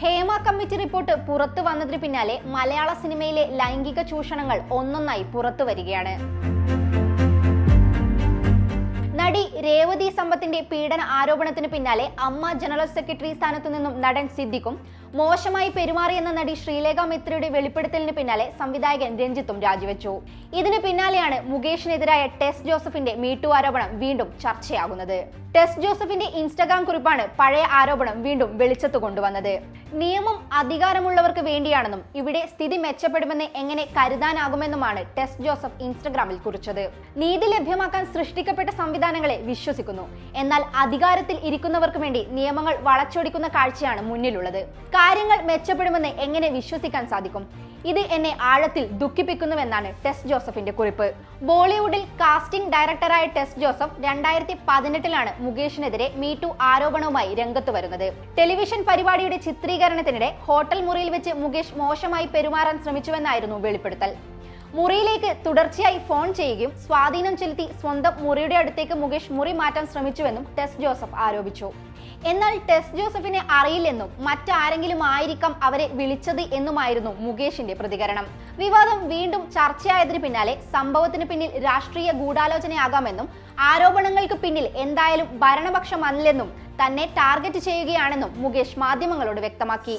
Hema committee report പുറത്തു വന്നതിന് പിന്നാലെ മലയാള സിനിമയിലെ ലൈംഗിക ചൂഷണങ്ങൾ ഒന്നൊന്നായി പുറത്തു വരികയാണ്. നടി രേവതി സമ്പത്തിന്റെ പീഡന ആരോപണത്തിന് പിന്നാലെ അമ്മ ജനറൽ സെക്രട്ടറി സ്ഥാനത്തു നിന്നും നടൻ സിദ്ദിഖും മോശമായി പെരുമാറിയെന്ന നടി ശ്രീലേഖ മിത്രയുടെ വെളിപ്പെടുത്തലിന് പിന്നാലെ സംവിധായകൻ രഞ്ജിത്തും രാജിവെച്ചു. ഇതിന് പിന്നാലെയാണ് മുകേഷിനെതിരായ ടെസ് ജോസഫിന്റെ മീട്ടു ആരോപണം വീണ്ടും ചർച്ചയാകുന്നത്. ടെസ് ജോസഫിന്റെ ഇൻസ്റ്റഗ്രാം കുറിപ്പാണ് പഴയ ആരോപണം വീണ്ടും വെളിച്ചത്ത് കൊണ്ടുവന്നത്. നിയമം അധികാരമുള്ളവർക്ക് വേണ്ടിയാണെന്നും ഇവിടെ സ്ഥിതി മെച്ചപ്പെടുമെന്ന് എങ്ങനെ കരുതാനാകുമെന്നുമാണ് ടെസ് ജോസഫ് ഇൻസ്റ്റഗ്രാമിൽ കുറിച്ചത്. നീതി ലഭ്യമാക്കാൻ സൃഷ്ടിക്കപ്പെട്ട സംവിധാനങ്ങളെ വിശ്വസിക്കുന്നു. എന്നാൽ അധികാരത്തിൽ ഇരിക്കുന്നവർക്ക് വേണ്ടി നിയമങ്ങൾ വളച്ചൊടിക്കുന്ന കാഴ്ചയാണ് മുന്നിലുള്ളത്. കാര്യങ്ങൾ മെച്ചപ്പെടുമെന്ന് എങ്ങനെ വിശ്വസിക്കാൻ സാധിക്കും? ഇത് എന്നെ ആഴത്തിൽ ദുഃഖിപ്പിക്കുന്നുവെന്നാണ് ടെസ് ജോസഫിന്റെ കുറിപ്പ്. ബോളിവുഡിൽ കാസ്റ്റിംഗ് ഡയറക്ടറായ ടെസ് ജോസഫ് രണ്ടായിരത്തി പതിനെട്ടിലാണ് മുകേഷിനെതിരെ മീറ്റു ആരോപണവുമായി രംഗത്ത് വരുന്നത്. ടെലിവിഷൻ പരിപാടിയുടെ ചിത്രീകരണത്തിനിടെ ഹോട്ടൽ മുറിയിൽ വെച്ച് മുകേഷ് മോശമായി പെരുമാറാൻ ശ്രമിച്ചുവെന്നായിരുന്നു വെളിപ്പെടുത്തൽ. മുറിയിലേക്ക് തുടർച്ചയായി ഫോൺ ചെയ്യുകയും സ്വാധീനം ചെലുത്തി സ്വന്തം മുറിയുടെ അടുത്തേക്ക് മുകേഷ് മുറി മാറ്റാൻ ശ്രമിച്ചുവെന്നും ടെസ് ജോസഫ് ആരോപിച്ചു. എന്നാൽ ടെസ് ജോസഫിനെ അറിയില്ലെന്നും മറ്റാരെങ്കിലും ആയിരിക്കാം അവരെ വിളിച്ചത് എന്നുമായിരുന്നു മുകേഷിന്റെ പ്രതികരണം. വിവാദം വീണ്ടും ചർച്ചയായതിനു പിന്നാലെ സംഭവത്തിന് പിന്നിൽ രാഷ്ട്രീയ ഗൂഢാലോചനയാകാമെന്നും ആരോപണങ്ങൾക്ക് പിന്നിൽ എന്തായാലും ഭരണപക്ഷമല്ലെന്നും തന്നെ ടാർഗറ്റ് ചെയ്യുകയാണെന്നും മുകേഷ് മാധ്യമങ്ങളോട് വ്യക്തമാക്കി.